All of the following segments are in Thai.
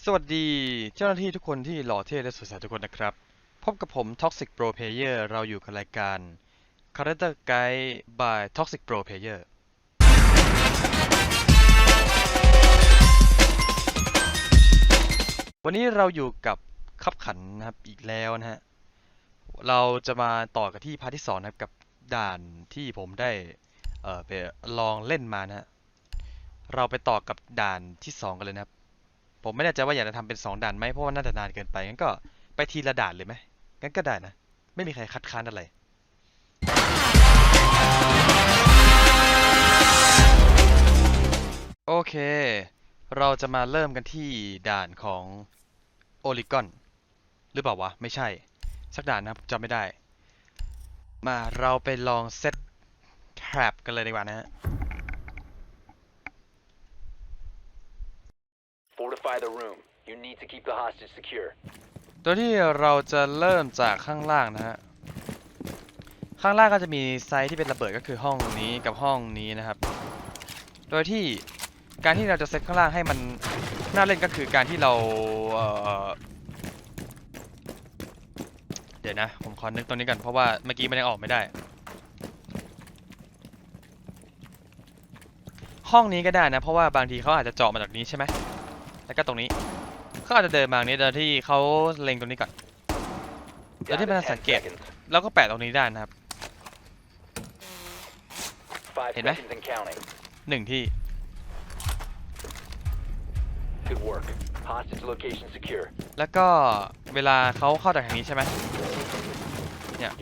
สวัสดีเจ้าหน้าที่ทุกคนที่หล่อเท่และสดใสทุกคนนะครับ พบกับผม Toxic Pro Player เราอยู่กับรายการ Character Guide by Toxic Pro Player วันนี้เราอยู่กับขับขันนะครับอีกแล้วนะฮะ เราจะมาต่อกันที่พาร์ทที่สองนะครับกับด่านที่ผมได้เอ่อไปลองเล่นมานะฮะ เราไปต่อกับด่านที่สองกันเลยนะครับ ผมไม่แน่ใจว่าอยากจะทำเป็นสองด่านไหมเพราะว่าน่าจะนานเกินไปงั้นก็ไปทีละด่านเลยไหมงั้นก็ได้นะ ไม่มีใครคัดค้านอะไรโอเค เราจะมาเริ่มกันที่ด่านของโอลิกอนหรือเปล่าวะ ไม่ใช่ สักด่านนะผมจำไม่ได้ มาเราไปลองเซตแทรปกันเลยดีกว่านะฮะ Fortify the room. You need to keep the hostage secure. โดยที่เราจะเริ่มจากข้างล่างนะฮะ ข้างล่างก็จะมีไซต์ที่เป็นระเบิดก็คือห้องนี้กับห้องนี้นะครับ โดยที่การที่เราจะเซตข้างล่างให้มันน่าเล่นก็คือการที่เราเเดี๋ยวนะ ผมขอนึกตรงนี้กันเพราะว่าเมื่อกี้มันยังออกไม่ได้ ห้องนี้ก็ได้นะ เพราะว่าบางทีเขาอาจจะเจาะมาจากนี้ใช่ไหม แล้วก็ตรงนี้เขาอาจจะเดินมาตรงนี้โดยที่เขาเล็งตรงนี้ก่อน Down to Jadi mana 10 sakit? seconds. แล้วก็แปะตรงนี้ได้นะครับ Five ห็นไหม? seconds and counting. หนึ่งที่ Good work. Hostage location secure. แล้วก็เวลาเขาเข้าจากทางนี้ใช่ไหม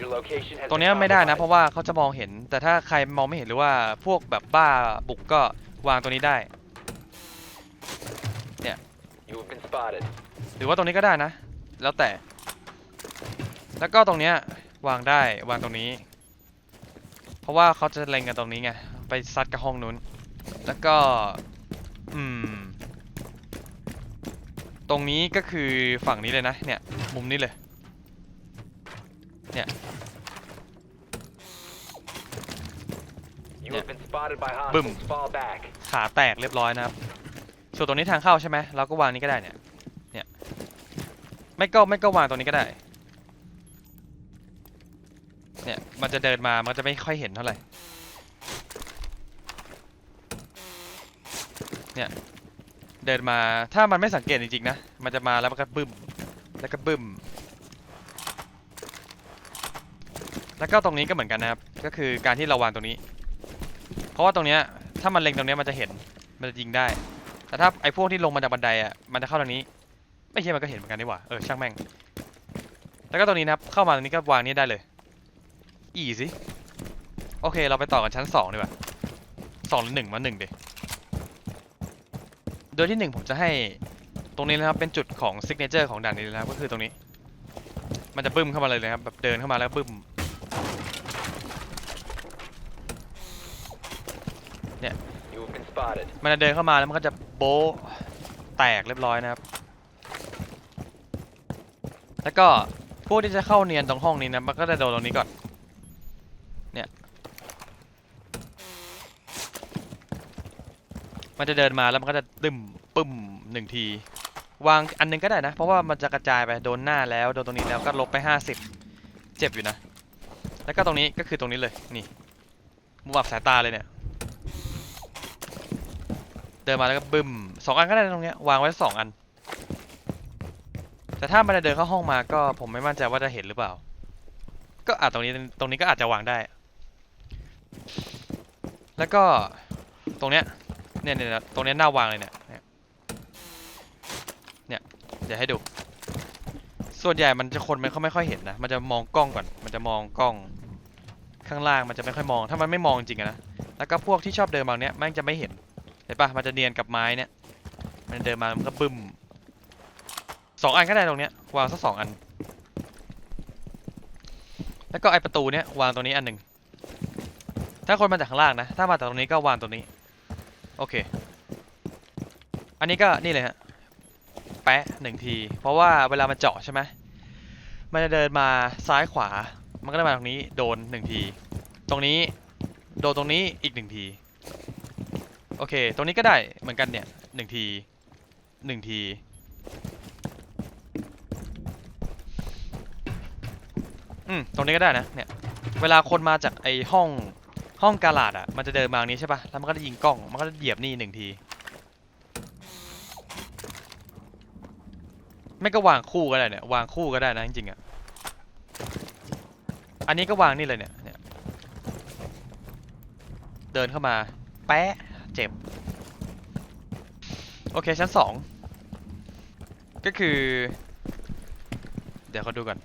Your location has ตรง been เนี้ยไม่ได้นะเพ compromised. ราะว่าเขาจะมองเห็น แต่ถ้าใครมองไม่เห็นหรือว่าพวกแบบบ้าบุกก็วางตรงนี้ได้ You have been spotted. หรือว่าตรงนี้ก็ได้นะ แล้วแต่ แล้วก็ตรงเนี้ยวางได้วางตรงนี้ เพราะว่าเขาจะเล็งกันตรงนี้ไง ไปซัดกับห้องนู้น แล้วก็ อืม ตรงนี้ก็คือฝั่งนี้เลยนะ เนี่ย มุมนี้เลย You Yeah. have been spotted by Boom. hostiles. Fall back. ขาแตกเรียบร้อยนะครับ ส่วนตรงนี้ทางเข้าใช่ไหมเราก็วางนี้ก็ได้เนี่ย เนี่ย ไม่ก็ไม่ก็วางตรงนี้ก็ได้ เนี่ย มันจะเดินมา มันจะไม่ค่อยเห็นเท่าไหร่ เนี่ย เดินมา ถ้ามันไม่สังเกตจริงๆนะ มันจะมาแล้วมันก็บึ้ม แล้วก็บึ้ม แล้วก็ตรงนี้ก็เหมือนกันนะครับ ก็คือการที่เราวางตรงนี้ เพราะว่าตรงเนี้ย ถ้ามันเล็งตรงเนี้ยมันจะเห็น มันจะยิงได้ แต่ถ้าไอ้พวกที่ลงมาจากบันไดอะมันจะเข้าทางนี้ ไม่ใช่มันก็เห็นเหมือนกันนี่หว่าเออช่างแม่ง แล้วก็ตรงนี้นะครับเข้ามาตรงนี้ก็วางนี่ได้เลย อีสิโอเค เราไปต่อกันชั้นสองดีกว่าสองหรือหนึ่งมาหนึ่งดิโดยที่หนึ่งผมจะให้ตรงนี้นะครับเป็นจุดของซิกเนเจอร์ของด่านนี้เลยนะครับก็คือตรงนี้ มันจะบึ้มเข้ามาเลยนะครับแบบเดินเข้ามาแล้วบึ้ม You have been spotted. มันจะเดินเข้ามาแล้วมันก็จะโบ๊ะแตกเรียบร้อยนะครับ แล้วก็พวกที่จะเข้าเนียนตรงห้องนี้นะมันก็จะโดนตรงนี้ก่อน เนี่ย มันจะเดินมาแล้วมันก็จะดึมปึ้มหนึ่งที วางอันหนึงก็ได้นะ เพราะว่ามันจะกระจายไปโดนหน้าแล้วโดนตรงนี้แล้วก็ลบไปห้าสิบเจ็บอยู่นะ แล้วก็ตรงนี้ก็คือตรงนี้เลยนี่มุมอับสายตาเลยเนี่ย ดินมาแล้วก็บึ้มสองอันก็ได้ตรงเนี้ยวางไว้สองอัน แต่ถ้ามันจะเดินเข้าห้องมาก็ผมไม่มั่นใจว่าจะเห็นหรือเปล่า ก็อาจตรงนี้ตรงนี้ก็อาจจะวางได้ แล้วก็ตรงเนี้ยเนี่ยเนี่ยตรงเนี้ยหน้าวางเลยเนี่ยเนี่ยเดี๋ยวให้ดู ส่วนใหญ่มันจะคนมันเขาไม่ค่อยเห็นนะมันจะมองกล้องก่อน มันจะมองกล้องข้างล่างมันจะไม่ค่อยมอง ถ้ามันไม่มองจริงนะแล้วก็พวกที่ชอบเดินมาเนี้ยแม่งจะไม่เห็น ห็นปะมันจะเนียนกับไม้เนี่ย มันเดินมามันก็บึ้มสองอันก็ได้ตรงเนี้ยวางสักสองอัน แล้วก็ไอประตูเนี้ยวางตรงนี้อันหนึ่งถ้าคนมาจากข้างล่างนะ ถ้ามาจากตรงนี้ก็วางตรงนี้ โอเค อันนี้ก็นี่เลยฮะ แปะหนึ่งที เพราะว่าเวลามันเจาะใช่ไหมมันจะเดินมาซ้ายขวา มันก็จะมาตรงนี้โดนหนึ่งที ตรงนี้โดนตรงนี้อีกหนึ่งที โอเค ตรงนี้ก็ได้เหมือนกันเนี่ยหนึ่งทีหนึ่งทีอืมตรงนี้ก็ได้นะเนี่ยเวลาคนมาจากไอห้องห้องกาลาดอะมันจะเดินมาตรงนี้ใช่ปะแล้วมันก็จะยิงกล้องมันก็จะเหยียบนี่หนึ่งทีไม่ก็วางคู่ก็ได้เนี่ยวางคู่ก็ได้นะจริงๆอะอันนี้ก็วางนี่เลยเนี่ยเนี่ยเดินเข้ามาแปะ เจ็บ โอเค ชั้นสอง ก็คือ เดี๋ยวเขาดูก่อน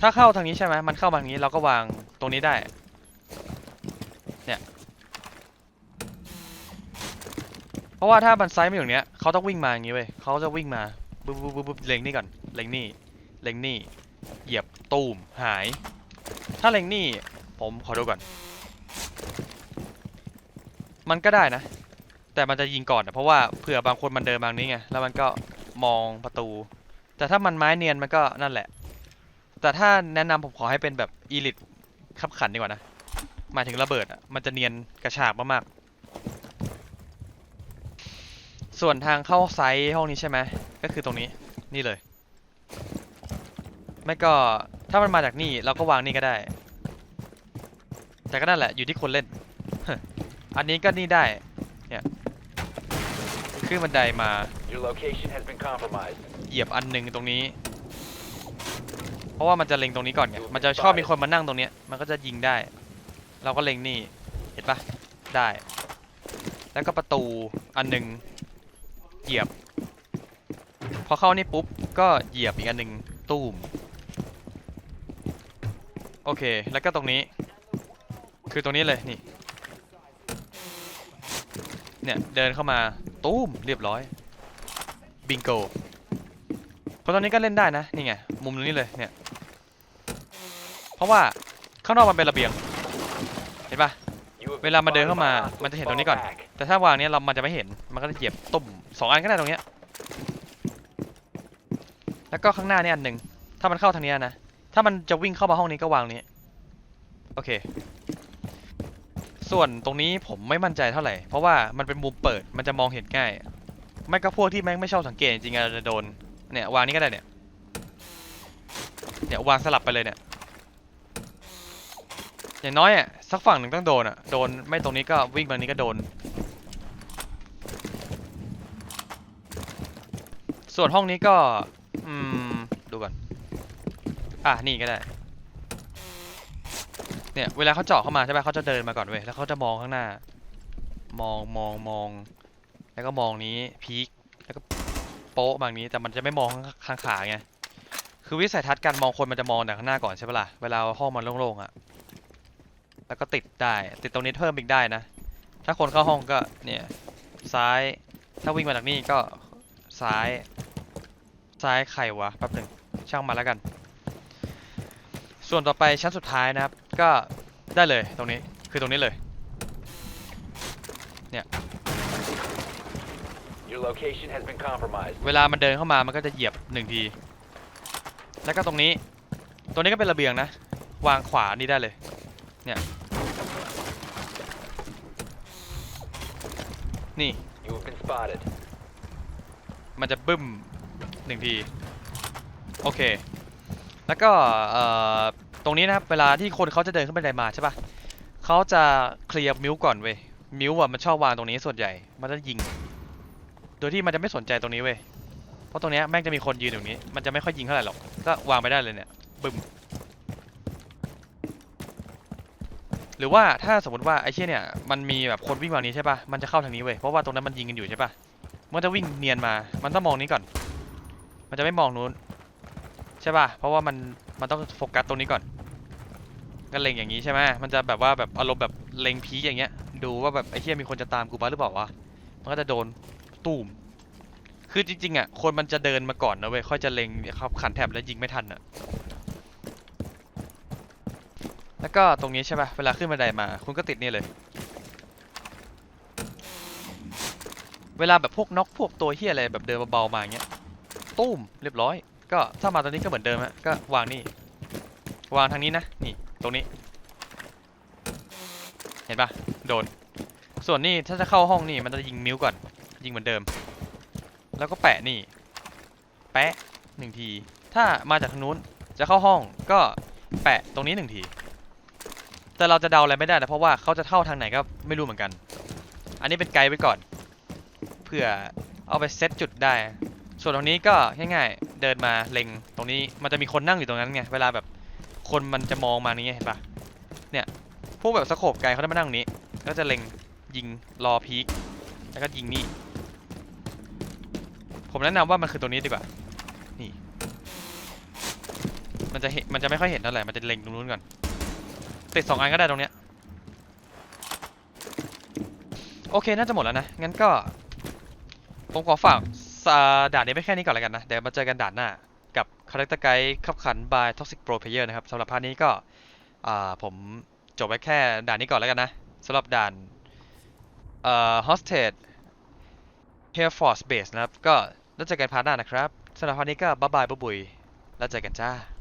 ถ้าเข้าทางนี้ใช่ไหม มันเข้ามาทางนี้เราก็วางตรงนี้ได้ เนี่ย เพราะว่าถ้ามันไซส์มาอยู่เนี้ยเขาต้องวิ่งมาอย่างนี้เว้ยเขาจะวิ่งมาปุ๊บปุ๊บบุ๊บเล็งนี่ก่อน เล็งนี่ เล็งนี่ เหยียบตูมหาย ถ้าเล็งนี่ ผมขอดูก่อน มันก็ได้นะ แต่มันจะยิงก่อนอะเพราะว่าเผื่อบางคนมันเดินมางนี้ไง แล้วมันก็มองประตู แต่ถ้ามันไม้เนียนมันก็นั่นแหละ แต่ถ้าแนะนำผมขอให้เป็นแบบอีลิทขับขันดีกว่านะ หมายถึงระเบิดอะ มันจะเนียนกระชากมากๆ ส่วนทางเข้าไซต์ห้องนี้ใช่ไหม ก็คือตรงนี้ นี่เลย ไม่ก็ถ้ามันมาจากนี่เราก็วางนี่ก็ได้ แต่ก็นั่นแหละอยู่ที่คนเล่น อันนี้ก็นี่ได้ เนี่ย ขึ้นบันไดมา Your location has been compromised. เหยียบอันหนึ่งตรงนี้ เพราะว่ามันจะเล็งตรงนี้ก่อนไง มันจะชอบมีคนมานั่งตรงเนี้ย มันก็จะยิงได้ เราก็เล็งนี่ เห็นปะได้ แล้วก็ประตูอันหนึ่งเหยียบ พอเข้านี่ปุ๊บ ก็เหยียบอีกอันหนึ่งตูม โอเค แล้วก็ตรงนี้ คือตรงนี้เลยนี่ เนี่ยเดินเข้ามาตูมเรียบร้อยบิงโกเพราะตอนนี้ก็เล่นได้นะนี่ไงมุมตรงนี้เลยเนี่ยเพราะว่าข้างนอกมันเป็นระเบียงเห็นปะเวลามาเดินเข้ามามันจะเห็นตรงนี้ก่อน แต่ถ้าวางเนี้ยเรามันจะไม่เห็นมันก็จะเหยียบตุ่มสองอันก็ได้ตรงเนี้ยแล้วก็ข้างหน้านี่อันหนึ่งถ้ามันเข้าทางนี้นะถ้ามันจะวิ่งเข้ามาห้องนี้ก็วางนี้โอเค ส่วนตรงนี้ผมไม่มั่นใจเท่าไหร่ เพราะว่ามันเป็นมุมเปิดมันจะมองเห็นง่าย ไม่ก็พวกที่แม่งไม่ชอบสังเกตจริงๆอาจจะโดน เนี่ยวางนี้ก็ได้เนี่ย เนี่ยวางสลับไปเลยเนี่ย อย่างน้อยอะสักฝั่งหนึ่งต้องโดนอะ โดนไม่ตรงนี้ก็วิ่งมานี้ก็โดน ส่วนห้องนี้ก็ อืม ดูก่อน อะนี่ก็ได้ เนี่ยเวลาเขาเจาะเข้ามาใช่ไหมเขาจะเดินมาก่อนเว้ยแล้วเขาจะมองข้างหน้า มองมองมอง แล้วก็มองนี้พีคแล้วก็โป๊ะบางนี้แต่มันจะไม่มองข้างขาไงคือวิสัยทัศน์การมองคนมันจะมองแต่ข้างหน้าก่อนใช่ปะล่ะเวลาห้องมันโล่งๆอะแล้วก็ติดได้ติดตรงนี้เพิ่มอีกได้นะ ถ้าคนเข้าห้องก็เนี่ยซ้ายถ้าวิ่งมาจากนี่ก็ซ้าย ซ้ายใครวะแป๊บหนึ่งช่างมาแล้วกัน ส่วนต่อไปชั้นสุดท้ายนะครับ ก็ได้เลยตรงนี้คือตรงนี้เลย Your location has been compromised. เวลามันเดินเข้ามามันก็จะเหยียบหนึ่งที แล้วก็ตรงนี้ ตรงนี้ก็เป็นระเบียงนะ วางขวานี่ได้เลย เนี่ย นี่ You have been spotted. มันจะบึ้มหนึ่งที โอเค แล้วก็เอ่อต รงนี้นะครับ เวลาที่คนเขาจะเดินขึ้นบันไดมาใช่ปะเขาจะเคลียร์มิวก่อนเว้ย มิวอะมันชอบวางตรงนี้ส่วนใหญ่ มันจะยิง โดยที่มันจะไม่สนใจตรงนี้เว้ย เพราะตรงเนี้ยแม่งจะมีคนยืนอยู่นี้ มันจะไม่ค่อยยิงเท่าไหร่หรอก ก็วางไปได้เลยเนี่ย บึ้ม หรือว่าถ้าสมมติว่าไอ้เชี่ยเนี่ย มันมีแบบคนวิ่งมานี้ใช่ปะมันจะเข้าทางนี้เว้ย เพราะว่าตรงนั้นมันยิงกันอยู่ใช่ปะมันจะวิ่งเนียนมา มันต้องมองนี้ก่อน มันจะไม่มองนู้นใช่ป่ะ เพราะว่ามันมันต้องโฟกัสตรงนี้ก่อน ก็เล็งอย่างนี้ใช่ไหมมันจะแบบว่าแบบอารมณ์แบบเล็งพีอย่างเงี้ย ดูว่าแบบไอ้เหี้ยมีคนจะตามกูปะหรือเปล่าวะ มันก็จะโดนตูม คือจริงๆอะ คนมันจะเดินมาก่อนนะเว้ย ค่อยจะเล็งครับขันแถบแล้วยิงไม่ทันอะ แล้วก็ตรงนี้ใช่ป่ะ เวลาขึ้นบันไดมา คุณก็ติดนี่เลย เวลาแบบพวกนกพวกตัวเฮียอะไรแบบเดินเบาๆมาอย่างเงี้ย ตุ้มเรียบร้อย ก็ถ้ามาตรงนี้ก็เหมือนเดิมฮะ ก็วางนี่ วางทางนี้นะ นี่ ตรงนี้ เห็นปะโดน ส่วนนี่ถ้าจะเข้าห้องนี่มันจะยิงมิวก่อน ยิงเหมือนเดิม แล้วก็แปะนี่ แปะหนึ่งที ถ้ามาจากทางนู้นจะเข้าห้องก็แปะตรงนี้หนึ่งที แต่เราจะเดาอะไรไม่ได้นะเพราะว่าเขาจะเข้าทางไหนก็ไม่รู้เหมือนกัน อันนี้เป็นไกด์ไว้ก่อน เพื่อเอาไปเซตจุดได้ ส่วนตรงนี้ก็ง่ายๆ เดินมาเล็งตรงนี้มันจะมีคนนั่งอยู่ตรงนั้นไง เวลาแบบ คนมันจะมองมานี้เห็นปะเนี่ย พวกแบบสโคปไกลเขาจะมานั่งตรงนี้ ก็จะเล็งยิงรอพีคแล้วก็ยิงนี่ ผมแนะนำว่ามันคือตัวนี้ดีกว่า นี่ มันจะเห็นมันจะไม่ค่อยเห็นเท่าไหร่ มันจะเล็งตรงนู้นก่อน ติดสองอันก็ได้ตรงเนี้ย โอเค น่าจะหมดแล้วนะ งั้นก็ ผมขอฝากด่านนี้ไม่แค่นี้ก่อนแล้วกันนะ เดี๋ยวมาเจอกันด่านหน้า คาแรคเตอร์ไกด์ขับขัน by Toxic Pro Player นะครับสำหรับพาร์ทนี้ก็ผมจบไว้แค่ด่านนี้ก่อนแล้วกันนะสำหรับด่านเอ่อ Hostage Air Force Base นะครับ ก็แล้วเจอกันพาร์ทหน้านะครับสำหรับพาร์ทนี้ก็บ๊ายบายบ๊บุยแล้วเจอกันจ้า